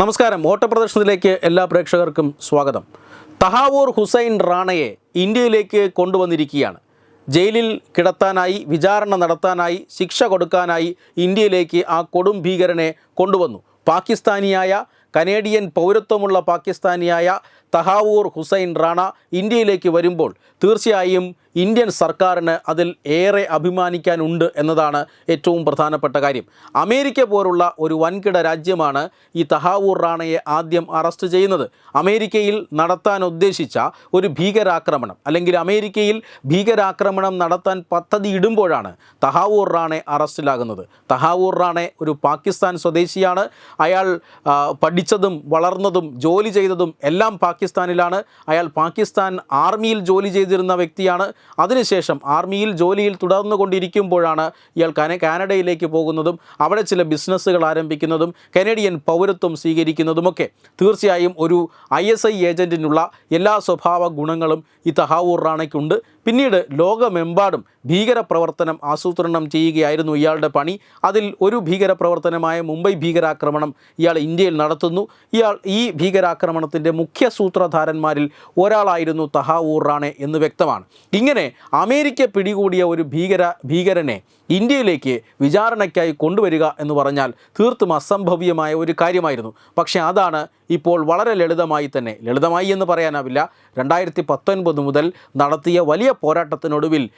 നമസ്കാരം. ഓട്ടപ്രദർശനത്തിലേക്ക് എല്ലാ പ്രേക്ഷകർക്കും സ്വാഗതം. തഹാവൂർ ഹുസൈൻ റാണയെ ഇന്ത്യയിലേക്ക് കൊണ്ടുവന്നിരിക്കുകയാണ്. ജയിലിൽ കിടത്താനായി വിചാരണ നടത്താനായി ശിക്ഷ കൊടുക്കാനായി ഇന്ത്യയിലേക്ക് ആ കൊടും ഭീകരനെ കൊണ്ടുവന്നു. പാകിസ്ഥാനിയായ കനേഡിയൻ പൗരത്വമുള്ള പാകിസ്ഥാനിയായ തഹാവൂർ ഹുസൈൻ റാണ ഇന്ത്യയിലേക്ക് വരുമ്പോൾ തീർച്ചയായും ഇന്ത്യൻ സർക്കാരിന് അതിൽ ഏറെ അഭിമാനിക്കാനുണ്ട് എന്നതാണ് ഏറ്റവും പ്രധാനപ്പെട്ട കാര്യം. അമേരിക്ക പോലുള്ള ഒരു വൻകിട രാജ്യമാണ് ഈ തഹാവൂർ റാണയെ ആദ്യം അറസ്റ്റ് ചെയ്യുന്നത്. അമേരിക്കയിൽ നടത്താൻ ഉദ്ദേശിച്ച ഒരു ഭീകരാക്രമണം അല്ലെങ്കിൽ അമേരിക്കയിൽ ഭീകരാക്രമണം നടത്താൻ പദ്ധതി ഇടുമ്പോഴാണ് തഹാവൂർ റാണെ അറസ്റ്റിലാകുന്നത്. തഹാവൂർ റാണെ ഒരു പാകിസ്ഥാൻ സ്വദേശിയാണ്. അയാൾ ആ, പഠിച്ചതും വളർന്നതും ജോലി ചെയ്തതും എല്ലാം പാകിസ്ഥാനിലാണ്. അയാൾ പാകിസ്ഥാൻ ആർമിയിൽ ജോലി ചെയ്തിരുന്ന വ്യക്തിയാണ്. അതിനുശേഷം ആർമിയിൽ ജോലിയിൽ തുടർന്നു കൊണ്ടിരിക്കുമ്പോഴാണ് ഇയാൾ കന കാനഡയിലേക്ക് പോകുന്നതും അവിടെ ചില ബിസിനസ്സുകൾ ആരംഭിക്കുന്നതും കനേഡിയൻ പൗരത്വം സ്വീകരിക്കുന്നതുമൊക്കെ. തീർച്ചയായും ഒരു ഐ എസ് ഐ ഏജന്റിനുള്ള എല്ലാ സ്വഭാവ ഗുണങ്ങളും ഈ തഹാവൂർ റാണയ്ക്കുണ്ട്. പിന്നീട് ലോകമെമ്പാടും ഭീകരപ്രവർത്തനം ആസൂത്രണം ചെയ്യുകയായിരുന്നു ഇയാളുടെ പണി. അതിൽ ഒരു ഭീകരപ്രവർത്തനമായ മുംബൈ ഭീകരാക്രമണം ഇയാൾ ഇന്ത്യയിൽ നടത്തുന്നു. ഇയാൾ ഈ ഭീകരാക്രമണത്തിന്റെ മുഖ്യ സൂത്രധാരന്മാരിൽ ഒരാളായിരുന്നു തഹാവൂർ റാണെ എന്ന് വ്യക്തമാണ്. ഇങ്ങനെ അമേരിക്ക പിടികൂടിയ ഒരു ഭീകര ഭീകരനെ ഇന്ത്യയിലേക്ക് വിചാരണയ്ക്കായി കൊണ്ടുവരിക എന്ന് പറഞ്ഞാൽ തീർത്തും അസംഭവ്യമായ ഒരു കാര്യമായിരുന്നു. പക്ഷേ അതാണ് ഇപ്പോൾ വളരെ ലളിതമായി തന്നെ ലളിതമായി എന്ന് പറയാനാവില്ല രണ്ടായിരത്തി പത്തൊൻപത് മുതൽ നടത്തിയ വലിയ പോരാട്ടത്തിനൊടുവിൽ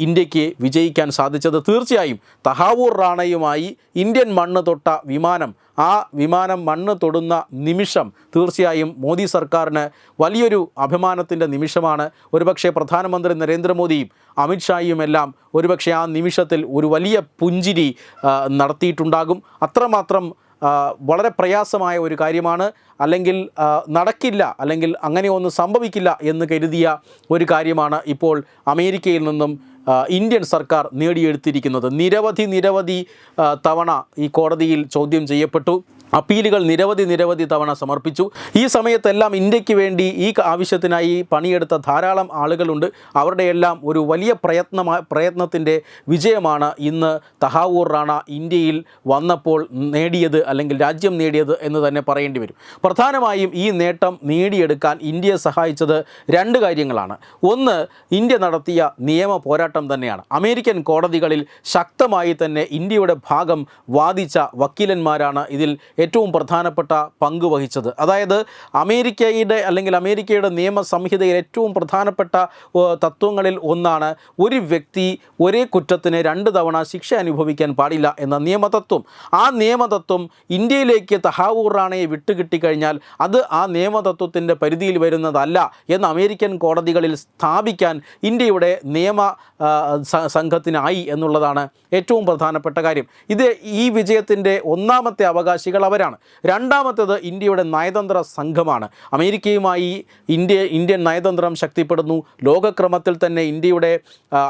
ഇന്ത്യയ്ക്ക് വിജയിക്കാൻ സാധിച്ചത് തീർച്ചയായും തഹാവൂർ റാണയുമായി ഇന്ത്യൻ മണ്ണ് തൊട്ട വിമാനം ആ വിമാനം മണ്ണ് തൊടുന്ന നിമിഷം തീർച്ചയായും മോദി സർക്കാരിന് വലിയൊരു അഭിമാനത്തിന്റെ നിമിഷമാണ്. ഒരുപക്ഷെ പ്രധാനമന്ത്രി നരേന്ദ്രമോദിയും അമിത്ഷായും എല്ലാം ഒരുപക്ഷെ ആ നിമിഷത്തിൽ ഒരു വലിയ പുഞ്ചിരി നടത്തിയിട്ടുണ്ടാകും. അത്രമാത്രം വളരെ പ്രയാസമായ ഒരു കാര്യമാണ്. അല്ലെങ്കിൽ നടക്കില്ല അല്ലെങ്കിൽ അങ്ങനെ ഒന്നും സംഭവിക്കില്ല എന്ന് കരുതിയ ഒരു കാര്യമാണ് ഇപ്പോൾ അമേരിക്കയിൽ നിന്നും ഇന്ത്യൻ സർക്കാർ നേടിയെടുത്തിരിക്കുന്നത്. നിരവധി നിരവധി തവണ ഈ കോടതിയിൽ ചോദ്യം ചെയ്യപ്പെട്ടു. അപ്പീലുകൾ നിരവധി നിരവധി തവണ സമർപ്പിച്ചു. ഈ സമയത്തെല്ലാം ഇന്ത്യയ്ക്ക് വേണ്ടി ഈ ആവശ്യത്തിനായി പണിയെടുത്ത ധാരാളം ആളുകളുണ്ട്. അവരുടെയെല്ലാം ഒരു വലിയ പ്രയത്ന പ്രയത്നത്തിന്റെ വിജയമാണ് ഇന്ന് തഹാവൂർ റാണ ഇന്ത്യയിൽ വന്നപ്പോൾ നേടിയത് അല്ലെങ്കിൽ രാജ്യം നേടിയത് എന്ന് തന്നെ പറയേണ്ടി വരും. പ്രധാനമായും ഈ നേട്ടം നേടിയെടുക്കാൻ ഇന്ത്യയെ സഹായിച്ചത് രണ്ട് കാര്യങ്ങളാണ്. ഒന്ന് ഇന്ത്യ നടത്തിയ നിയമ പോരാട്ടം തന്നെയാണ്. അമേരിക്കൻ കോടതികളിൽ ശക്തമായി തന്നെ ഇന്ത്യയുടെ ഭാഗം വാദിച്ച വക്കീലന്മാരാണ് ഇതിൽ ഏറ്റവും പ്രധാനപ്പെട്ട പങ്ക് വഹിച്ചത്. അതായത് അമേരിക്കയുടെ അല്ലെങ്കിൽ അമേരിക്കയുടെ നിയമ സംഹിതയിൽ ഏറ്റവും പ്രധാനപ്പെട്ട തത്വങ്ങളിൽ ഒന്നാണ് ഒരു വ്യക്തി ഒരേ കുറ്റത്തിന് രണ്ട് തവണ ശിക്ഷ അനുഭവിക്കാൻ പാടില്ല എന്ന നിയമതത്വം. ആ നിയമതത്വം ഇന്ത്യയിലേക്ക് തഹാവൂർ റാണയെ വിട്ടുകിട്ടിക്കഴിഞ്ഞാൽ അത് ആ നിയമതത്വത്തിന്റെ പരിധിയിൽ വരുന്നതല്ല എന്ന് അമേരിക്കൻ കോടതികളിൽ സ്ഥാപിക്കാൻ ഇന്ത്യയുടെ നിയമ സംഘത്തിനായി എന്നുള്ളതാണ് ഏറ്റവും പ്രധാനപ്പെട്ട കാര്യം. ഇത് ഈ വിജയത്തിന്റെ ഒന്നാമത്തെ അവകാശികൾ അവരാണ്. രണ്ടാമത്തേത് ഇന്ത്യയുടെ നയതന്ത്ര സംഘമാണ്. അമേരിക്കയുമായി ഇന്ത്യ ഇന്ത്യൻ നയതന്ത്രം ശക്തിപ്പെടുന്നു. ലോകക്രമത്തിൽ തന്നെ ഇന്ത്യയുടെ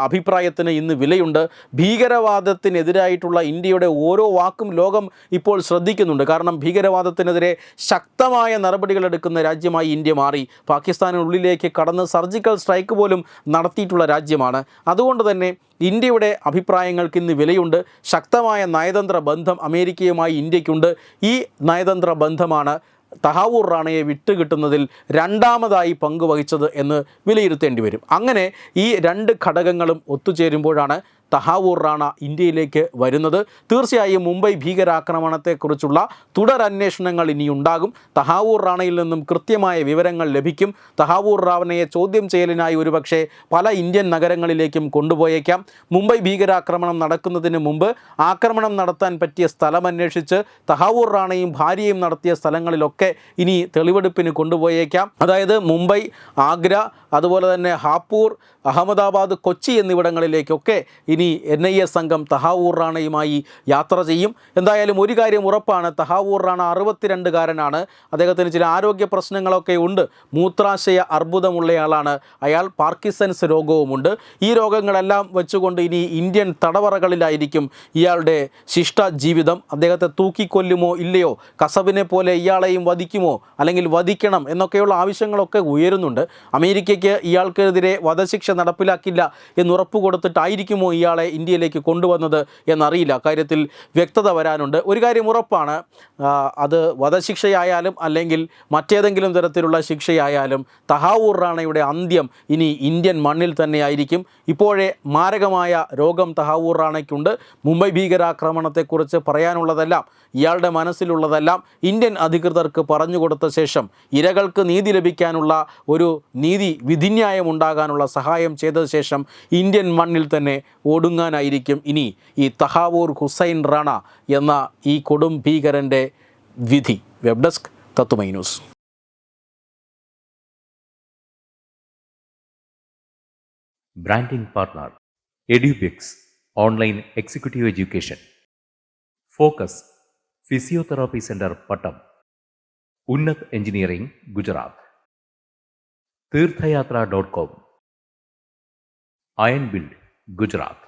അഭിപ്രായത്തിന് ഇന്ന് വിലയുണ്ട്. ഭീകരവാദത്തിനെതിരായിട്ടുള്ള ഇന്ത്യയുടെ ഓരോ വാക്കും ലോകം ഇപ്പോൾ ശ്രദ്ധിക്കുന്നുണ്ട്. കാരണം ഭീകരവാദത്തിനെതിരെ ശക്തമായ നടപടികൾ എടുക്കുന്ന രാജ്യമായി ഇന്ത്യ മാറി. പാകിസ്ഥാനുള്ളിലേക്ക് കടന്ന് സർജിക്കൽ സ്ട്രൈക്ക് പോലും നടത്തിയിട്ടുള്ള രാജ്യമാണ്. അതുകൊണ്ട് തന്നെ ഇന്ത്യയുടെ അഭിപ്രായങ്ങൾക്ക് ഇന്ന് വിലയുണ്ട്. ശക്തമായ നയതന്ത്ര ബന്ധം അമേരിക്കയുമായി ഇന്ത്യക്കുണ്ട് ഈ നയതന്ത്ര ബന്ധമാണ് തഹാവൂർ റാണയെ വിട്ടുകിട്ടുന്നതിൽ രണ്ടാമതായി പങ്കുവഹിച്ചത് എന്ന് വിലയിരുത്തേണ്ടി വരും. അങ്ങനെ ഈ രണ്ട് ഘടകങ്ങളും ഒത്തുചേരുമ്പോഴാണ് തഹാവൂർ റാണ ഇന്ത്യയിലേക്ക് വരുന്നത്. തീർച്ചയായും മുംബൈ ഭീകരാക്രമണത്തെക്കുറിച്ചുള്ള തുടരന്വേഷണങ്ങൾ ഇനിയുണ്ടാകും. തഹാവൂർ റാണയിൽ നിന്നും കൃത്യമായ വിവരങ്ങൾ ലഭിക്കും. തഹാവൂർ റാവനയെ ചോദ്യം ചെയ്യലിനായി ഒരുപക്ഷെ പല ഇന്ത്യൻ നഗരങ്ങളിലേക്കും കൊണ്ടുപോയേക്കാം. മുംബൈ ഭീകരാക്രമണം നടക്കുന്നതിന് മുമ്പ് ആക്രമണം നടത്താൻ പറ്റിയ സ്ഥലം അന്വേഷിച്ച് തഹാവൂർ റാണയും ഭാര്യയും നടത്തിയ സ്ഥലങ്ങളിലൊക്കെ ഇനി തെളിവെടുപ്പിന് കൊണ്ടുപോയേക്കാം. അതായത് മുംബൈ ആഗ്ര അതുപോലെ തന്നെ ഹാപ്പൂർ അഹമ്മദാബാദ് കൊച്ചി എന്നിവിടങ്ങളിലേക്കൊക്കെ ഇനി എൻ ഐ എ സംഘം തഹാവൂർ റാണയുമായി യാത്ര ചെയ്യും. എന്തായാലും ഒരു കാര്യം ഉറപ്പാണ് തഹാവൂർ റാണ അറുപത്തിരണ്ടുകാരനാണ്. അദ്ദേഹത്തിന് ചില ആരോഗ്യ പ്രശ്നങ്ങളൊക്കെ ഉണ്ട്. മൂത്രാശയ അർബുദമുള്ളയാളാണ്. അയാൾ പാർക്കിസൺസ് രോഗവുമുണ്ട്. ഈ രോഗങ്ങളെല്ലാം വെച്ചുകൊണ്ട് ഇനി ഇന്ത്യൻ തടവറകളിലായിരിക്കും ഇയാളുടെ ശിഷ്ട ജീവിതം അദ്ദേഹത്തെ തൂക്കിക്കൊല്ലുമോ ഇല്ലയോ? കസബിനെ പോലെ ഇയാളെയും വധിക്കുമോ? അല്ലെങ്കിൽ വധിക്കണം എന്നൊക്കെയുള്ള ആവശ്യങ്ങളൊക്കെ ഉയരുന്നുണ്ട്. അമേരിക്കയ്ക്ക് ഇയാൾക്കെതിരെ വധശിക്ഷ നടപ്പിലാക്കില്ല എന്ന് ഉറപ്പ് കൊടുത്തിട്ടായിരിക്കുമോ ഇയാളെ ഇന്ത്യയിലേക്ക് കൊണ്ടുവന്നത് എന്നറിയില്ല. കാര്യത്തിൽ വ്യക്തത വരാനുണ്ട്. ഒരു കാര്യം ഉറപ്പാണ്. അത് വധശിക്ഷയായാലും അല്ലെങ്കിൽ മറ്റേതെങ്കിലും തരത്തിലുള്ള ശിക്ഷയായാലും തഹാവൂർ റാണയുടെ അന്ത്യം ഇനി ഇന്ത്യൻ മണ്ണിൽ തന്നെയായിരിക്കും. ഇപ്പോഴേ മാരകമായ രോഗം തഹാവൂർ റാണയ്ക്കുണ്ട്. മുംബൈ ഭീകരാക്രമണത്തെക്കുറിച്ച് പറയാനുള്ളതെല്ലാം ഇയാളുടെ മനസ്സിലുള്ളതെല്ലാം ഇന്ത്യൻ അധികൃതർക്ക് പറഞ്ഞു കൊടുത്ത ശേഷം ഇരകൾക്ക് നീതി ലഭിക്കാനുള്ള ഒരു നീതി വിധിന്യായം ഉണ്ടാകാനുള്ള സഹായം ചെയ്ത ശേഷം ഇന്ത്യൻ മണ്ണിൽ തന്നെ ഒടുങ്ങാനായിരിക്കും. ഇനി ഈ തഹാവൂർ ഹുസൈൻ റാണ എന്ന ഈ കൊടും ഭീകരന്റെ വിധി. വെബ് ഡെസ്ക് തത്തുമൈ news. Branding partner online executive education. Focus physiotherapy centre Pattom. Engineering Gujarat. Gujarat.